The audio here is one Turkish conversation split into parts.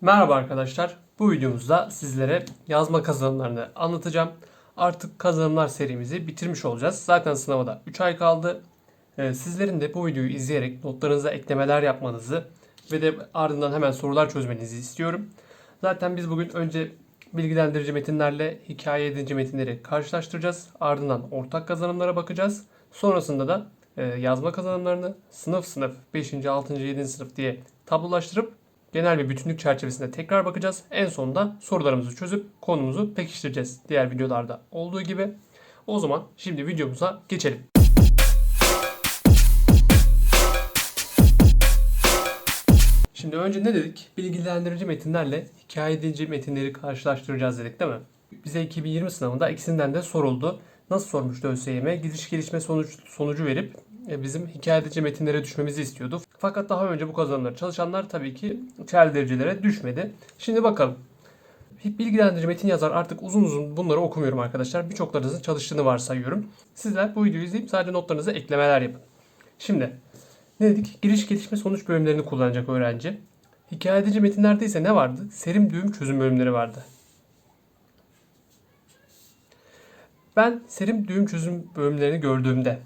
Merhaba arkadaşlar. Bu videomuzda sizlere yazma kazanımlarını anlatacağım. Artık kazanımlar serimizi bitirmiş olacağız. Zaten sınava da 3 ay kaldı. Ee, Sizlerin de bu videoyu izleyerek notlarınıza eklemeler yapmanızı ve de ardından hemen sorular çözmenizi istiyorum. Zaten biz bugün önce bilgilendirici metinlerle hikaye edici metinleri karşılaştıracağız. Ardından ortak kazanımlara bakacağız. Sonrasında da e, yazma kazanımlarını sınıf sınıf 5. 6. 7. sınıf diye tablolaştırıp genel bir bütünlük çerçevesinde tekrar bakacağız. En sonunda sorularımızı çözüp konumuzu pekiştireceğiz. Diğer videolarda olduğu gibi. O zaman şimdi videomuza geçelim. Şimdi önce ne dedik? Bilgilendirici metinlerle hikaye edici metinleri karşılaştıracağız dedik değil mi? Bize 2020 sınavında ikisinden de soruldu. Nasıl sormuştu ÖSYM? Gidiş gelişme sonuç, sonucu verip bizim hikaye edici metinlere düşmemizi istiyordu. Fakat daha önce bu kazanımları çalışanlar tabii ki çeldiricilere düşmedi. Şimdi bakalım. Bilgilendirici metin yazar artık uzun uzun bunları okumuyorum arkadaşlar. Birçoklarınızın çalıştığını varsayıyorum. Sizler bu videoyu izleyip sadece notlarınıza eklemeler yapın. Şimdi ne dedik? Giriş gelişme sonuç bölümlerini kullanacak öğrenci. Hikaye edici metinlerde ise ne vardı? Serim düğüm çözüm bölümleri vardı. Ben serim düğüm çözüm bölümlerini gördüğümde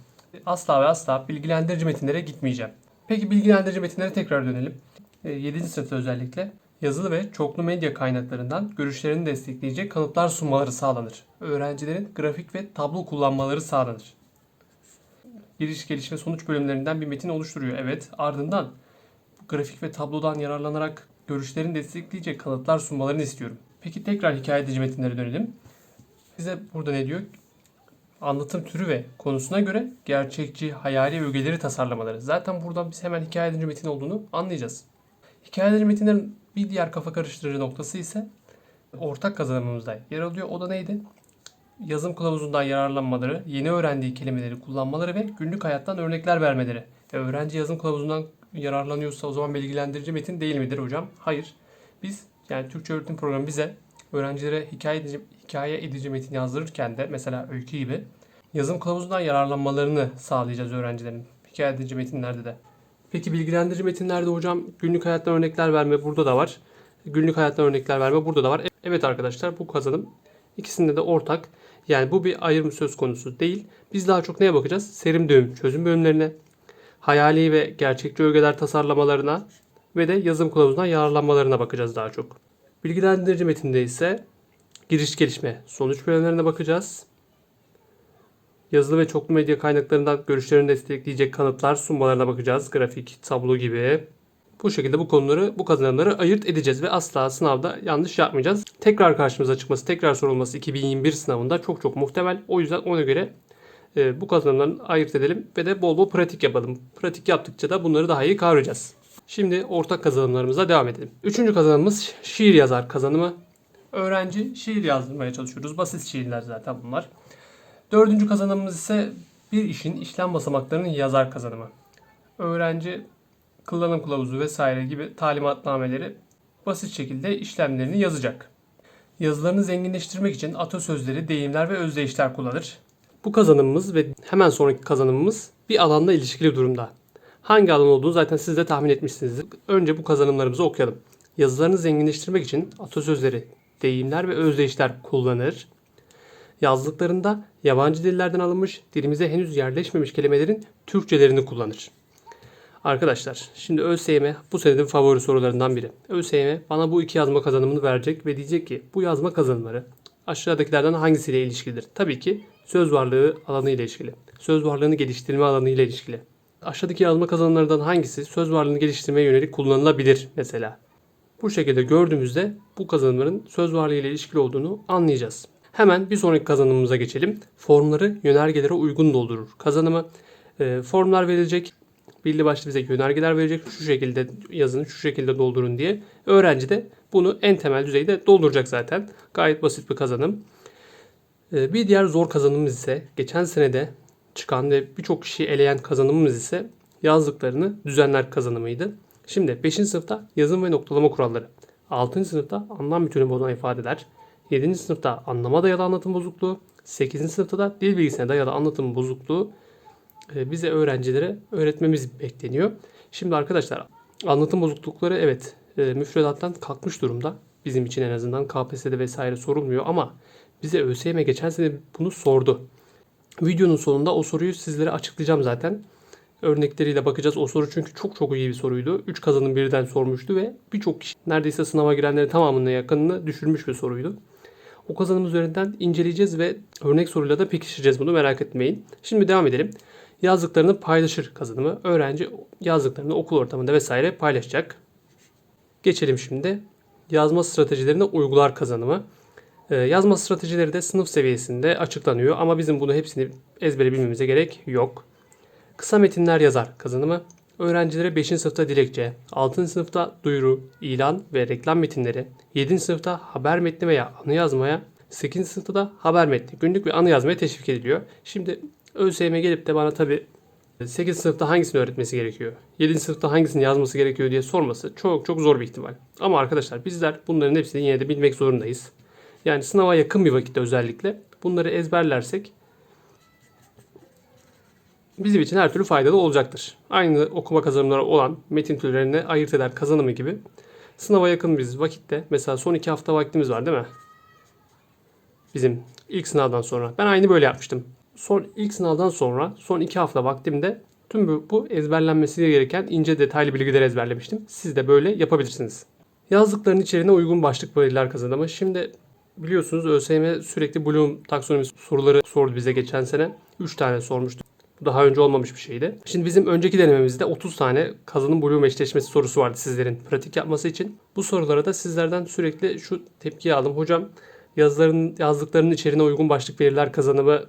asla ve asla bilgilendirici metinlere gitmeyeceğim. Peki bilgilendirici metinlere tekrar dönelim. 7. sınıfta özellikle yazılı ve çoklu medya kaynaklarından görüşlerini destekleyecek kanıtlar sunmaları sağlanır. Öğrencilerin grafik ve tablo kullanmaları sağlanır. Giriş gelişme sonuç bölümlerinden bir metin oluşturuyor. Evet ardından grafik ve tablodan yararlanarak görüşlerini destekleyecek kanıtlar sunmalarını istiyorum. Peki tekrar hikaye edici metinlere dönelim. Bize burada ne diyor? Anlatım türü ve konusuna göre gerçekçi, hayali ögeleri tasarlamaları. Zaten buradan biz hemen hikaye edici metin olduğunu anlayacağız. Hikaye metinlerin bir diğer kafa karıştırıcı noktası ise ortak kazanımımızda yer alıyor. O da neydi? Yazım kılavuzundan yararlanmaları, yeni öğrendiği kelimeleri kullanmaları ve günlük hayattan örnekler vermeleri. E, öğrenci yazım kılavuzundan yararlanıyorsa o zaman bilgilendirici metin değil midir hocam? Hayır. Biz yani Türkçe öğretim programı bize öğrencilere hikaye hikaye edici metin yazdırırken de mesela öykü gibi yazım kılavuzundan yararlanmalarını sağlayacağız öğrencilerin hikaye edici metinlerde de. Peki bilgilendirici metinlerde hocam günlük hayattan örnekler verme burada da var. Günlük hayattan örnekler verme burada da var. Evet arkadaşlar bu kazanım ikisinde de ortak. Yani bu bir ayrım söz konusu değil. Biz daha çok neye bakacağız? Serim düğüm çözüm bölümlerine, hayali ve gerçekçi ögeler tasarlamalarına ve de yazım kılavuzundan yararlanmalarına bakacağız daha çok. Bilgilendirici metinde ise giriş gelişme sonuç bölümlerine bakacağız. Yazılı ve çoklu medya kaynaklarından görüşlerini destekleyecek kanıtlar sunmalarına bakacağız. Grafik, tablo gibi. Bu şekilde bu konuları, bu kazanımları ayırt edeceğiz ve asla sınavda yanlış yapmayacağız. Tekrar karşımıza çıkması, tekrar sorulması 2021 sınavında çok çok muhtemel. O yüzden ona göre e, bu kazanımları ayırt edelim ve de bol bol pratik yapalım. Pratik yaptıkça da bunları daha iyi kavrayacağız. Şimdi ortak kazanımlarımıza devam edelim. Üçüncü kazanımımız şiir yazar kazanımı. Öğrenci şiir yazdırmaya çalışıyoruz. Basit şiirler zaten bunlar. Dördüncü kazanımımız ise bir işin işlem basamaklarının yazar kazanımı. Öğrenci kullanım kılavuzu vesaire gibi talimatnameleri basit şekilde işlemlerini yazacak. Yazılarını zenginleştirmek için atasözleri, deyimler ve özdeyişler kullanır. Bu kazanımımız ve hemen sonraki kazanımımız bir alanda ilişkili durumda. Hangi alan olduğunu zaten siz de tahmin etmişsinizdir. Önce bu kazanımlarımızı okuyalım. Yazılarını zenginleştirmek için atasözleri, deyimler ve özdeyişler kullanır. Yazdıklarında yabancı dillerden alınmış, dilimize henüz yerleşmemiş kelimelerin Türkçelerini kullanır. Arkadaşlar şimdi ÖSYM bu senenin favori sorularından biri. ÖSYM bana bu iki yazma kazanımını verecek ve diyecek ki bu yazma kazanımları aşağıdakilerden hangisiyle ilişkilidir? Tabii ki söz varlığı alanı ile ilişkili. Söz varlığını geliştirme alanı ile ilişkili. Aşağıdaki yazma kazanımlarından hangisi söz varlığını geliştirmeye yönelik kullanılabilir mesela? Bu şekilde gördüğümüzde bu kazanımların söz varlığı ile ilişkili olduğunu anlayacağız. Hemen bir sonraki kazanımımıza geçelim. Formları yönergelere uygun doldurur. Kazanımı e, formlar verilecek. Belli başlı bize yönergeler verecek. Şu şekilde yazın, şu şekilde doldurun diye. Öğrenci de bunu en temel düzeyde dolduracak zaten. Gayet basit bir kazanım. E, bir diğer zor kazanımımız ise geçen senede çıkan ve birçok kişiyi eleyen kazanımımız ise yazdıklarını düzenler kazanımıydı. Şimdi 5. sınıfta yazım ve noktalama kuralları. 6. sınıfta anlam bütünü bozan ifadeler. 7. sınıfta anlama dayalı anlatım bozukluğu. 8. sınıfta da dil bilgisine dayalı anlatım bozukluğu e, bize öğrencilere öğretmemiz bekleniyor. Şimdi arkadaşlar anlatım bozuklukları evet e, müfredattan kalkmış durumda. Bizim için en azından KPSS'de vesaire sorulmuyor ama bize ÖSYM geçen sene bunu sordu. Videonun sonunda o soruyu sizlere açıklayacağım zaten. Örnekleriyle bakacağız. O soru çünkü çok çok iyi bir soruydu. 3 kazanım birden sormuştu ve birçok kişi neredeyse sınava girenlerin tamamına yakınını düşürmüş bir soruydu. O kazanım üzerinden inceleyeceğiz ve örnek soruyla da pekiştireceğiz bunu merak etmeyin. Şimdi devam edelim. Yazdıklarını paylaşır kazanımı. Öğrenci yazdıklarını okul ortamında vesaire paylaşacak. Geçelim şimdi. Yazma stratejilerine uygular kazanımı. Ee, yazma stratejileri de sınıf seviyesinde açıklanıyor ama bizim bunu hepsini ezbere bilmemize gerek yok. Kısa metinler yazar kazanımı. Öğrencilere 5. sınıfta dilekçe, 6. sınıfta duyuru, ilan ve reklam metinleri, 7. sınıfta haber metni veya anı yazmaya, 8. sınıfta da haber metni, günlük ve anı yazmaya teşvik ediliyor. Şimdi ÖSYM gelip de bana tabi 8. sınıfta hangisini öğretmesi gerekiyor, 7. sınıfta hangisini yazması gerekiyor diye sorması çok çok zor bir ihtimal. Ama arkadaşlar bizler bunların hepsini yine de bilmek zorundayız. Yani sınava yakın bir vakitte özellikle bunları ezberlersek bizim için her türlü faydalı olacaktır. Aynı okuma kazanımları olan metin türlerini ayırt eder kazanımı gibi sınava yakın bir vakitte mesela son iki hafta vaktimiz var değil mi? Bizim ilk sınavdan sonra. Ben aynı böyle yapmıştım. Son ilk sınavdan sonra son iki hafta vaktimde tüm bu, bu ezberlenmesi gereken ince detaylı bilgileri ezberlemiştim. Siz de böyle yapabilirsiniz. Yazdıkların içeriğine uygun başlık belirler kazanımı. Şimdi biliyorsunuz ÖSYM sürekli Bloom taksonomisi soruları sordu bize geçen sene. 3 tane sormuştu. Daha önce olmamış bir şeydi. Şimdi bizim önceki denememizde 30 tane kazanım Bloom eşleşmesi sorusu vardı sizlerin pratik yapması için. Bu sorulara da sizlerden sürekli şu tepkiyi aldım. Hocam yazıların yazdıklarının içeriğine uygun başlık belirler kazanımı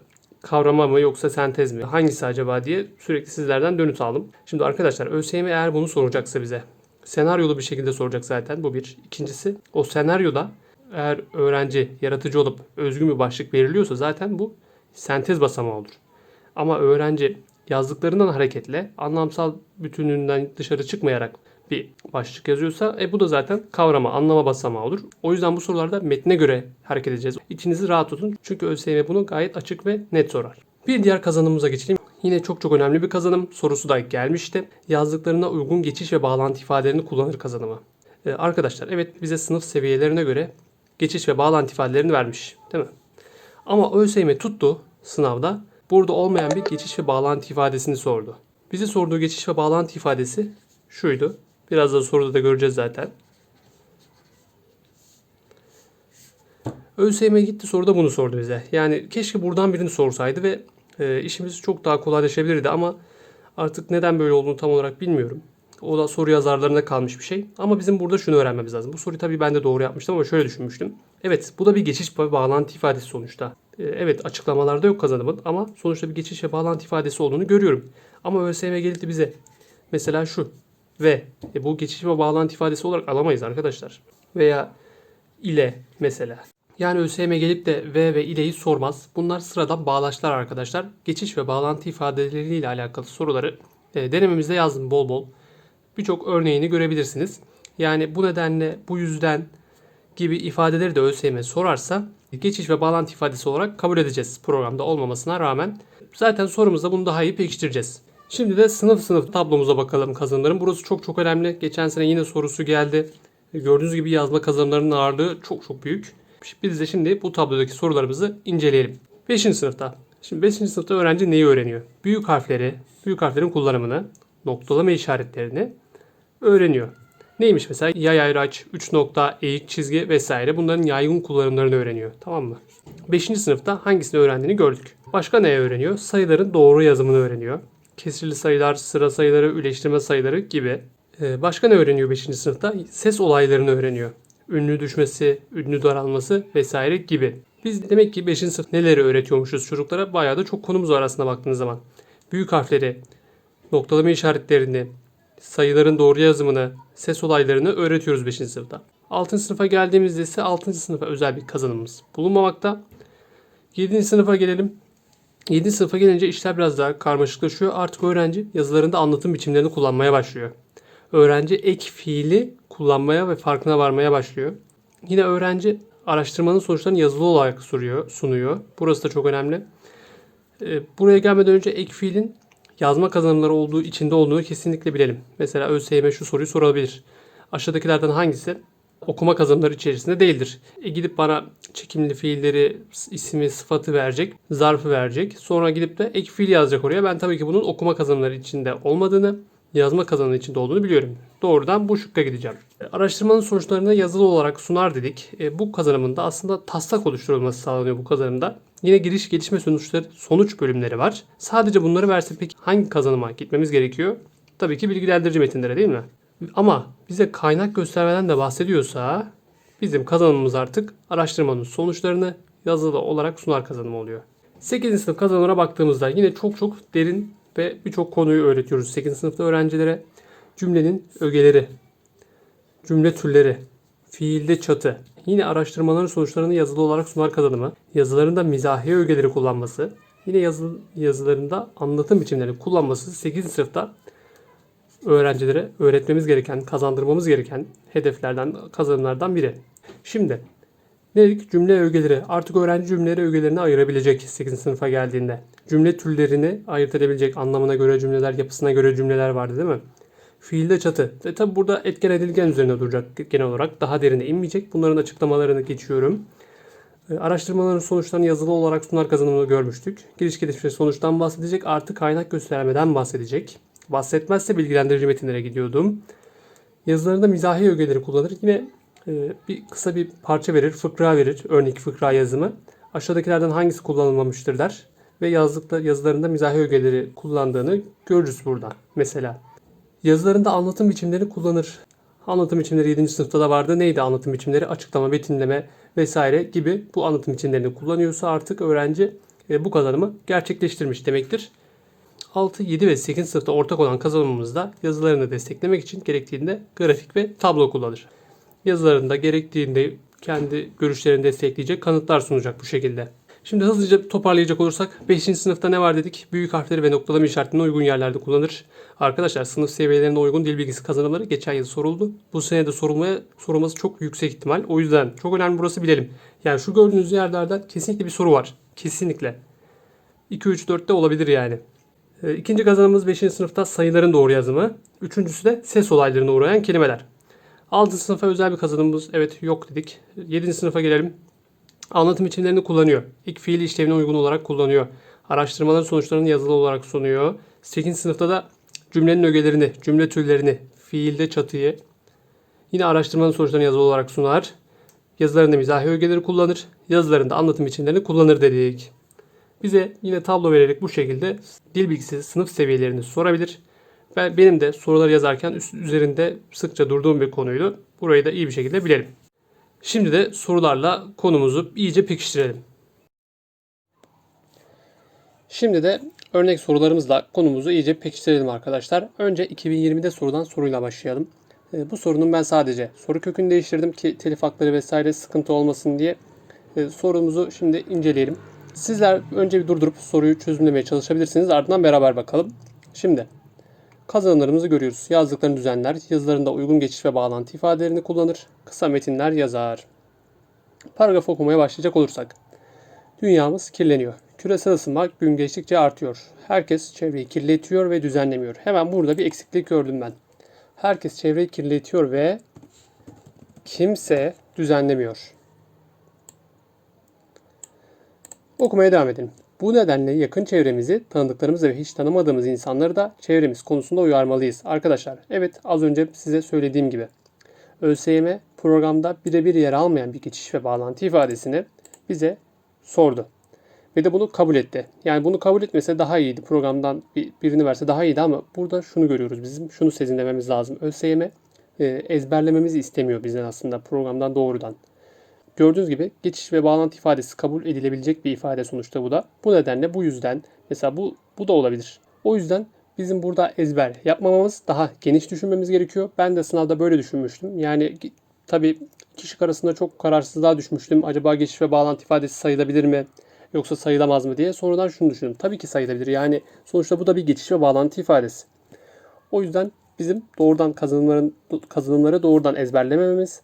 kavrama mı yoksa sentez mi? Hangisi acaba diye sürekli sizlerden dönüt aldım. Şimdi arkadaşlar ÖSYM eğer bunu soracaksa bize senaryolu bir şekilde soracak zaten bu bir. İkincisi o senaryoda eğer öğrenci yaratıcı olup özgün bir başlık belirliyorsa zaten bu sentez basamağı olur. Ama öğrenci yazdıklarından hareketle anlamsal bütünlüğünden dışarı çıkmayarak bir başlık yazıyorsa e bu da zaten kavrama, anlama basamağı olur. O yüzden bu sorularda metne göre hareket edeceğiz. İçinizi rahat tutun çünkü ÖSYM bunu gayet açık ve net sorar. Bir diğer kazanımımıza geçelim. Yine çok çok önemli bir kazanım. Sorusu da gelmişti. Yazdıklarına uygun geçiş ve bağlantı ifadelerini kullanır kazanımı. Ee, arkadaşlar evet bize sınıf seviyelerine göre geçiş ve bağlantı ifadelerini vermiş. Değil mi? Ama ÖSYM tuttu sınavda. Burada olmayan bir geçiş ve bağlantı ifadesini sordu. Bize sorduğu geçiş ve bağlantı ifadesi şuydu. Biraz da soruda da göreceğiz zaten. ÖSYM gitti soruda bunu sordu bize. Yani keşke buradan birini sorsaydı ve e, işimiz çok daha kolaylaşabilirdi ama artık neden böyle olduğunu tam olarak bilmiyorum. O da soru yazarlarına kalmış bir şey. Ama bizim burada şunu öğrenmemiz lazım. Bu soruyu tabii ben de doğru yapmıştım ama şöyle düşünmüştüm. Evet bu da bir geçiş ve bağlantı ifadesi sonuçta. E, evet açıklamalarda yok kazanımın ama sonuçta bir geçiş ve bağlantı ifadesi olduğunu görüyorum. Ama ÖSYM geldi bize. Mesela şu ve e, bu geçiş ve bağlantı ifadesi olarak alamayız arkadaşlar. Veya ile mesela. Yani ÖSYM gelip de ve ve ileyi sormaz. Bunlar sıradan bağlaçlar arkadaşlar. Geçiş ve bağlantı ifadeleriyle alakalı soruları e, denememizde yazdım bol bol. Birçok örneğini görebilirsiniz. Yani bu nedenle bu yüzden gibi ifadeleri de ÖSYM sorarsa geçiş ve bağlantı ifadesi olarak kabul edeceğiz programda olmamasına rağmen. Zaten sorumuzda bunu daha iyi pekiştireceğiz. Şimdi de sınıf sınıf tablomuza bakalım kazanımların. Burası çok çok önemli. Geçen sene yine sorusu geldi. Gördüğünüz gibi yazma kazanımlarının ağırlığı çok çok büyük. Biz de şimdi bu tablodaki sorularımızı inceleyelim. 5. sınıfta. Şimdi 5. sınıfta öğrenci neyi öğreniyor? Büyük harfleri, büyük harflerin kullanımını, noktalama işaretlerini öğreniyor. Neymiş mesela yay ayraç, 3 nokta, eğik çizgi vesaire bunların yaygın kullanımlarını öğreniyor. Tamam mı? 5. sınıfta hangisini öğrendiğini gördük. Başka neye öğreniyor? Sayıların doğru yazımını öğreniyor. Kesirli sayılar, sıra sayıları, üleştirme sayıları gibi. Ee, başka ne öğreniyor 5. sınıfta? Ses olaylarını öğreniyor. Ünlü düşmesi, ünlü daralması vesaire gibi. Biz demek ki 5. sınıf neleri öğretiyormuşuz çocuklara? Bayağı da çok konumuz var aslında baktığınız zaman. Büyük harfleri, noktalama işaretlerini, sayıların doğru yazımını, ses olaylarını öğretiyoruz 5. sınıfta. 6. sınıfa geldiğimizde ise 6. sınıfa özel bir kazanımımız bulunmamakta. 7. sınıfa gelelim. 7. sınıfa gelince işler biraz daha karmaşıklaşıyor. Artık öğrenci yazılarında anlatım biçimlerini kullanmaya başlıyor. Öğrenci ek fiili kullanmaya ve farkına varmaya başlıyor. Yine öğrenci araştırmanın sonuçlarını yazılı olarak sunuyor. Burası da çok önemli. Ee, Buraya gelmeden önce ek fiilin yazma kazanımları olduğu içinde olduğunu kesinlikle bilelim. Mesela ÖSYM şu soruyu sorabilir. Aşağıdakilerden hangisi okuma kazanımları içerisinde değildir? E gidip bana çekimli fiilleri, ismi, sıfatı verecek, zarfı verecek. Sonra gidip de ek fiil yazacak oraya. Ben tabii ki bunun okuma kazanımları içinde olmadığını, yazma kazanımı içinde olduğunu biliyorum. Doğrudan bu şıkka gideceğim. E, Araştırmanın sonuçlarını yazılı olarak sunar dedik. E, bu kazanımında aslında taslak oluşturulması sağlanıyor bu kazanımda. Yine giriş gelişme sonuçları sonuç bölümleri var. Sadece bunları verse peki hangi kazanıma gitmemiz gerekiyor? Tabii ki bilgilendirici metinlere değil mi? Ama bize kaynak göstermeden de bahsediyorsa bizim kazanımımız artık araştırmanın sonuçlarını yazılı olarak sunar kazanımı oluyor. 8. sınıf kazanımına baktığımızda yine çok çok derin ve birçok konuyu öğretiyoruz 8. sınıfta öğrencilere. Cümlenin ögeleri, cümle türleri, fiilde çatı, yine araştırmaların sonuçlarını yazılı olarak sunar kazanımı, yazılarında mizahi ögeleri kullanması, yine yazı, yazılarında anlatım biçimleri kullanması 8. sınıfta öğrencilere öğretmemiz gereken, kazandırmamız gereken hedeflerden, kazanımlardan biri. Şimdi ne dedik? Cümle ögeleri. Artık öğrenci cümleleri ögelerini ayırabilecek 8. sınıfa geldiğinde. Cümle türlerini ayırt edebilecek. Anlamına göre cümleler, yapısına göre cümleler vardı değil mi? Fiilde çatı. E tabi burada etken edilgen üzerine duracak genel olarak. Daha derine inmeyecek. Bunların açıklamalarını geçiyorum. E, Araştırmaların sonuçlarını yazılı olarak sunar kazanımını görmüştük. Giriş gelişme sonuçtan bahsedecek. Artı kaynak göstermeden bahsedecek. Bahsetmezse bilgilendirici metinlere gidiyordum. Yazılarında mizahi ögeleri kullanır. Yine bir kısa bir parça verir, fıkra verir. Örnek fıkra yazımı. Aşağıdakilerden hangisi kullanılmamıştır der. Ve yazdıkta, yazılarında mizahi ögeleri kullandığını görürüz burada. Mesela yazılarında anlatım biçimleri kullanır. Anlatım biçimleri 7. sınıfta da vardı. Neydi anlatım biçimleri? Açıklama, betimleme vesaire gibi bu anlatım biçimlerini kullanıyorsa artık öğrenci e, bu kazanımı gerçekleştirmiş demektir. 6, 7 ve 8 sınıfta ortak olan kazanımımızda yazılarını desteklemek için gerektiğinde grafik ve tablo kullanır. Yazılarında gerektiğinde kendi görüşlerini destekleyecek kanıtlar sunacak bu şekilde. Şimdi hızlıca toparlayacak olursak 5. sınıfta ne var dedik? Büyük harfleri ve noktalama işaretini uygun yerlerde kullanır. Arkadaşlar sınıf seviyelerine uygun dil bilgisi kazanımları geçen yıl soruldu. Bu sene de sorulmaya sorulması çok yüksek ihtimal. O yüzden çok önemli burası bilelim. Yani şu gördüğünüz yerlerden kesinlikle bir soru var. Kesinlikle. 2, 3, 4'te olabilir yani. E, İkinci kazanımız 5. sınıfta sayıların doğru yazımı. Üçüncüsü de ses olaylarına uğrayan kelimeler. 6. sınıfa özel bir kazanımımız evet yok dedik. 7. sınıfa gelelim. Anlatım biçimlerini kullanıyor. İlk fiil işlevine uygun olarak kullanıyor. Araştırmaların sonuçlarını yazılı olarak sunuyor. 8. sınıfta da cümlenin ögelerini, cümle türlerini, fiilde çatıyı yine araştırmanın sonuçlarını yazılı olarak sunar. Yazılarında mizahi ögeleri kullanır. Yazılarında anlatım biçimlerini kullanır dedik. Bize yine tablo vererek bu şekilde dil bilgisi sınıf seviyelerini sorabilir. Ben, benim de soruları yazarken üst, üzerinde sıkça durduğum bir konuydu. Burayı da iyi bir şekilde bilelim. Şimdi de sorularla konumuzu iyice pekiştirelim. Şimdi de örnek sorularımızla konumuzu iyice pekiştirelim arkadaşlar. Önce 2020'de sorulan soruyla başlayalım. E, Bu sorunun ben sadece soru kökünü değiştirdim ki telif hakları vesaire sıkıntı olmasın diye. E, Sorumuzu şimdi inceleyelim. Sizler önce bir durdurup soruyu çözümlemeye çalışabilirsiniz. Ardından beraber bakalım. Şimdi kazanımlarımızı görüyoruz. Yazdıklarını düzenler, yazılarında uygun geçiş ve bağlantı ifadelerini kullanır, kısa metinler yazar. Paragraf okumaya başlayacak olursak. Dünyamız kirleniyor. Küresel ısınma gün geçtikçe artıyor. Herkes çevreyi kirletiyor ve düzenlemiyor. Hemen burada bir eksiklik gördüm ben. Herkes çevreyi kirletiyor ve kimse düzenlemiyor. Okumaya devam edelim. Bu nedenle yakın çevremizi, tanıdıklarımızı ve hiç tanımadığımız insanları da çevremiz konusunda uyarmalıyız. Arkadaşlar, evet az önce size söylediğim gibi ÖSYM programda birebir yer almayan bir geçiş ve bağlantı ifadesini bize sordu. Ve de bunu kabul etti. Yani bunu kabul etmese daha iyiydi. Programdan bir- birini verse daha iyiydi ama burada şunu görüyoruz. Bizim şunu sezinlememiz lazım. ÖSYM e, ezberlememizi istemiyor bizden aslında programdan doğrudan. Gördüğünüz gibi geçiş ve bağlantı ifadesi kabul edilebilecek bir ifade sonuçta bu da. Bu nedenle bu yüzden mesela bu bu da olabilir. O yüzden bizim burada ezber yapmamamız daha geniş düşünmemiz gerekiyor. Ben de sınavda böyle düşünmüştüm. Yani tabii iki şık arasında çok kararsızlığa düşmüştüm. Acaba geçiş ve bağlantı ifadesi sayılabilir mi? Yoksa sayılamaz mı diye. Sonradan şunu düşündüm. Tabii ki sayılabilir. Yani sonuçta bu da bir geçiş ve bağlantı ifadesi. O yüzden bizim doğrudan kazanımların kazanımları doğrudan ezberlemememiz,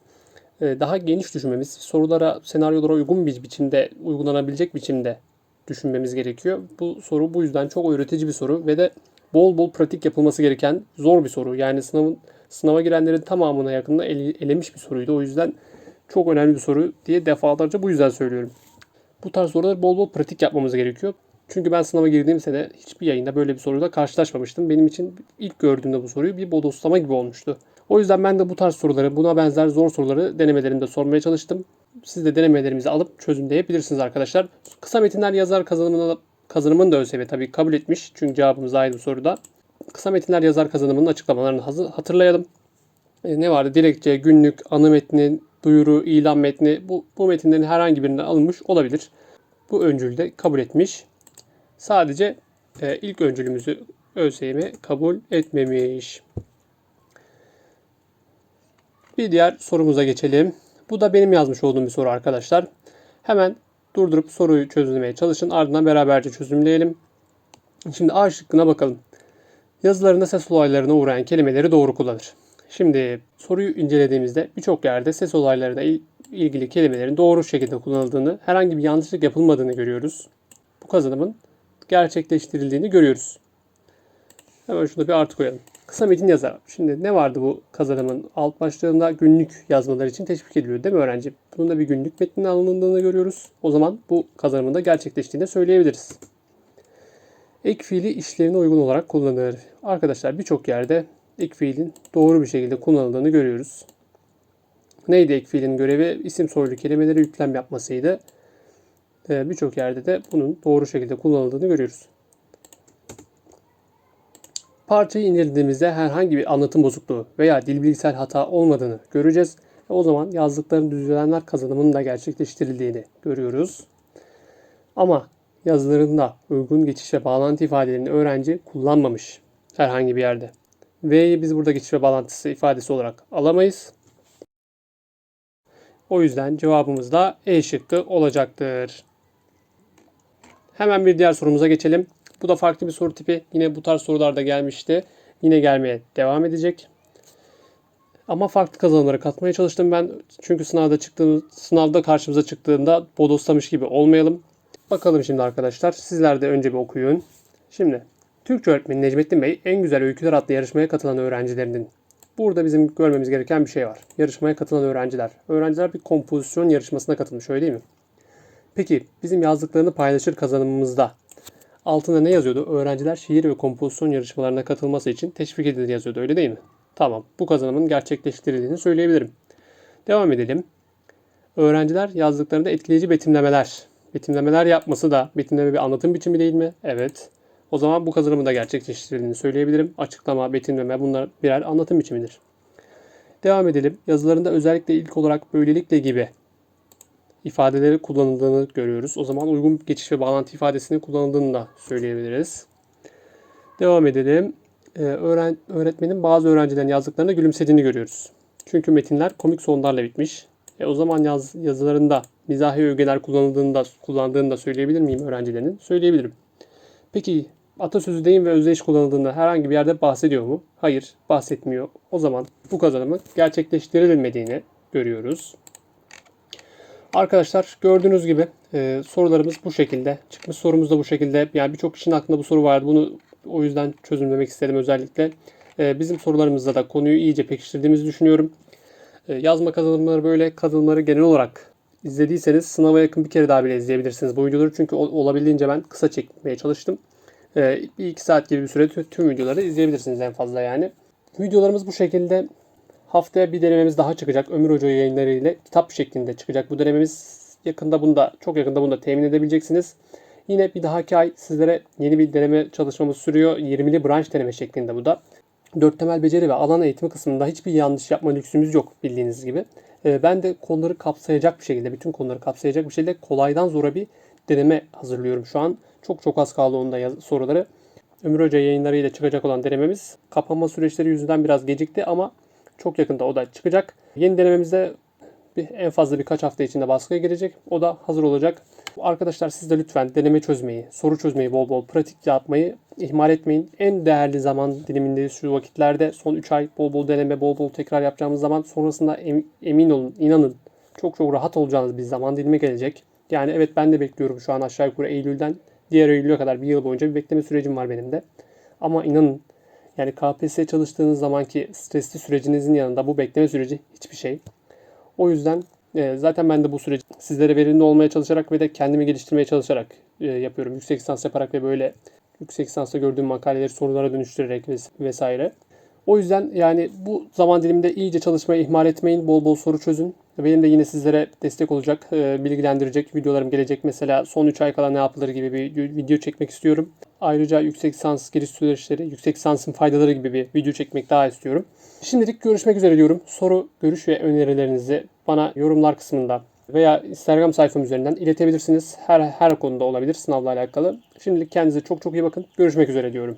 daha geniş düşünmemiz, sorulara, senaryolara uygun bir biçimde, uygulanabilecek biçimde düşünmemiz gerekiyor. Bu soru bu yüzden çok öğretici bir soru ve de bol bol pratik yapılması gereken zor bir soru. Yani sınavın Sınava girenlerin tamamına yakında ele- elemiş bir soruydu. O yüzden çok önemli bir soru diye defalarca bu yüzden söylüyorum. Bu tarz soruları bol bol pratik yapmamız gerekiyor. Çünkü ben sınava girdiğim sene hiçbir yayında böyle bir soruyla karşılaşmamıştım. Benim için ilk gördüğümde bu soruyu bir bodoslama gibi olmuştu. O yüzden ben de bu tarz soruları, buna benzer zor soruları denemelerimde sormaya çalıştım. Siz de denemelerimizi alıp çözümleyebilirsiniz arkadaşlar. Kısa metinler yazar kazanımına kazanımını da ÖSYM tabii kabul etmiş. Çünkü cevabımız aynı soruda. Kısa metinler yazar kazanımının açıklamalarını hatırlayalım. E, ne vardı? Dilekçe, günlük, anı metni, duyuru, ilan metni bu, bu metinlerin herhangi birinden alınmış olabilir. Bu öncülü de kabul etmiş. Sadece e, ilk öncülümüzü ÖSYM kabul etmemiş. Bir diğer sorumuza geçelim. Bu da benim yazmış olduğum bir soru arkadaşlar. Hemen durdurup soruyu çözümlemeye çalışın. Ardından beraberce çözümleyelim. Şimdi A şıkkına bakalım. Yazılarında ses olaylarına uğrayan kelimeleri doğru kullanır. Şimdi soruyu incelediğimizde birçok yerde ses olaylarına il- ilgili kelimelerin doğru şekilde kullanıldığını, herhangi bir yanlışlık yapılmadığını görüyoruz. Bu kazanımın gerçekleştirildiğini görüyoruz. Hemen şurada bir artı koyalım. Kısa metin yazar. Şimdi ne vardı bu kazanımın alt başlığında günlük yazmaları için teşvik ediliyor değil mi öğrenci? Bunun da bir günlük metnin alındığını görüyoruz. O zaman bu kazanımın da gerçekleştiğini söyleyebiliriz. Ek fiili işlerine uygun olarak kullanılır. Arkadaşlar birçok yerde ek fiilin doğru bir şekilde kullanıldığını görüyoruz. Neydi ek fiilin görevi? İsim soylu kelimelere yüklem yapmasıydı. Ee, Birçok yerde de bunun doğru şekilde kullanıldığını görüyoruz. Parçayı incelediğimizde herhangi bir anlatım bozukluğu veya dil bilgisel hata olmadığını göreceğiz. Ve o zaman yazdıkların düzenler kazanımının da gerçekleştirildiğini görüyoruz. Ama yazılarında uygun geçiş ve bağlantı ifadelerini öğrenci kullanmamış herhangi bir yerde. V'yi biz burada geçiş ve bağlantısı ifadesi olarak alamayız. O yüzden cevabımız da E şıkkı olacaktır. Hemen bir diğer sorumuza geçelim. Bu da farklı bir soru tipi. Yine bu tarz sorular da gelmişti. Yine gelmeye devam edecek. Ama farklı kazanımları katmaya çalıştım ben. Çünkü sınavda çıktığımız, sınavda karşımıza çıktığında bodoslamış gibi olmayalım. Bakalım şimdi arkadaşlar. Sizler de önce bir okuyun. Şimdi Türkçe öğretmeni Necmettin Bey en güzel öyküler adlı yarışmaya katılan öğrencilerinin. Burada bizim görmemiz gereken bir şey var. Yarışmaya katılan öğrenciler. Öğrenciler bir kompozisyon yarışmasına katılmış öyle değil mi? Peki bizim yazdıklarını paylaşır kazanımımızda altında ne yazıyordu? Öğrenciler şiir ve kompozisyon yarışmalarına katılması için teşvik edilir yazıyordu öyle değil mi? Tamam. Bu kazanımın gerçekleştirildiğini söyleyebilirim. Devam edelim. Öğrenciler yazdıklarında etkileyici betimlemeler. Betimlemeler yapması da betimleme bir anlatım biçimi değil mi? Evet. O zaman bu kazanımın da gerçekleştirildiğini söyleyebilirim. Açıklama, betimleme bunlar birer anlatım biçimidir. Devam edelim. Yazılarında özellikle ilk olarak böylelikle gibi ifadeleri kullanıldığını görüyoruz. O zaman uygun geçiş ve bağlantı ifadesinin kullanıldığını da söyleyebiliriz. Devam edelim. Ee, öğren, öğretmenin bazı öğrencilerin yazdıklarına gülümsediğini görüyoruz. Çünkü metinler komik sonlarla bitmiş. E, o zaman yaz, yazılarında mizahi ögeler kullanıldığını da, kullandığını da söyleyebilir miyim öğrencilerin? Söyleyebilirim. Peki atasözü deyim ve özdeyiş kullanıldığında herhangi bir yerde bahsediyor mu? Hayır, bahsetmiyor. O zaman bu kazanımın gerçekleştirilmediğini görüyoruz. Arkadaşlar gördüğünüz gibi e, sorularımız bu şekilde. Çıkmış sorumuz da bu şekilde. Yani birçok kişinin aklında bu soru vardı. Bunu o yüzden çözümlemek istedim özellikle. E, bizim sorularımızda da konuyu iyice pekiştirdiğimizi düşünüyorum. E, yazma kazanımları böyle kazanımları genel olarak izlediyseniz sınava yakın bir kere daha bile izleyebilirsiniz bu videoları. Çünkü olabildiğince ben kısa çekmeye çalıştım. E, bir iki saat gibi bir süre tü- tüm videoları izleyebilirsiniz en fazla yani. Videolarımız bu şekilde. Haftaya bir denememiz daha çıkacak. Ömür Hoca yayınları ile kitap şeklinde çıkacak. Bu denememiz yakında bunda, çok yakında bunu da temin edebileceksiniz. Yine bir dahaki ay sizlere yeni bir deneme çalışmamız sürüyor. 20'li branş deneme şeklinde bu da. Dört temel beceri ve alan eğitimi kısmında hiçbir yanlış yapma lüksümüz yok bildiğiniz gibi. Ee, Ben de konuları kapsayacak bir şekilde, bütün konuları kapsayacak bir şekilde kolaydan zora bir deneme hazırlıyorum şu an. Çok çok az kaldı onda soruları. Ömür Hoca yayınlarıyla çıkacak olan denememiz kapanma süreçleri yüzünden biraz gecikti ama çok yakında o da çıkacak. Yeni denememizde en fazla birkaç hafta içinde baskıya girecek. O da hazır olacak. Arkadaşlar siz de lütfen deneme çözmeyi, soru çözmeyi bol bol pratik yapmayı ihmal etmeyin. En değerli zaman dilimindeyiz şu vakitlerde. Son 3 ay bol bol deneme, bol bol tekrar yapacağımız zaman sonrasında em- emin olun, inanın çok çok rahat olacağınız bir zaman dilimi gelecek. Yani evet ben de bekliyorum şu an aşağı yukarı Eylül'den diğer Eylül'e kadar bir yıl boyunca bir bekleme sürecim var benim de. Ama inanın Yani KPSS çalıştığınız zamanki stresli sürecinizin yanında bu bekleme süreci hiçbir şey. O yüzden e, zaten ben de bu süreci sizlere verimli olmaya çalışarak ve de kendimi geliştirmeye çalışarak e, yapıyorum. Yüksek lisans yaparak ve böyle yüksek lisansta gördüğüm makaleleri sorulara dönüştürerek ves- vesaire. O yüzden yani bu zaman diliminde iyice çalışmayı ihmal etmeyin. Bol bol soru çözün. Benim de yine sizlere destek olacak, e, bilgilendirecek videolarım gelecek. Mesela son 3 ay kala ne yapılır gibi bir video çekmek istiyorum. Ayrıca yüksek lisans giriş süreçleri, yüksek lisansın faydaları gibi bir video çekmek daha istiyorum. Şimdilik görüşmek üzere diyorum. Soru, görüş ve önerilerinizi bana yorumlar kısmında veya Instagram sayfam üzerinden iletebilirsiniz. Her her konuda olabilir sınavla alakalı. Şimdilik kendinize çok çok iyi bakın. Görüşmek üzere diyorum.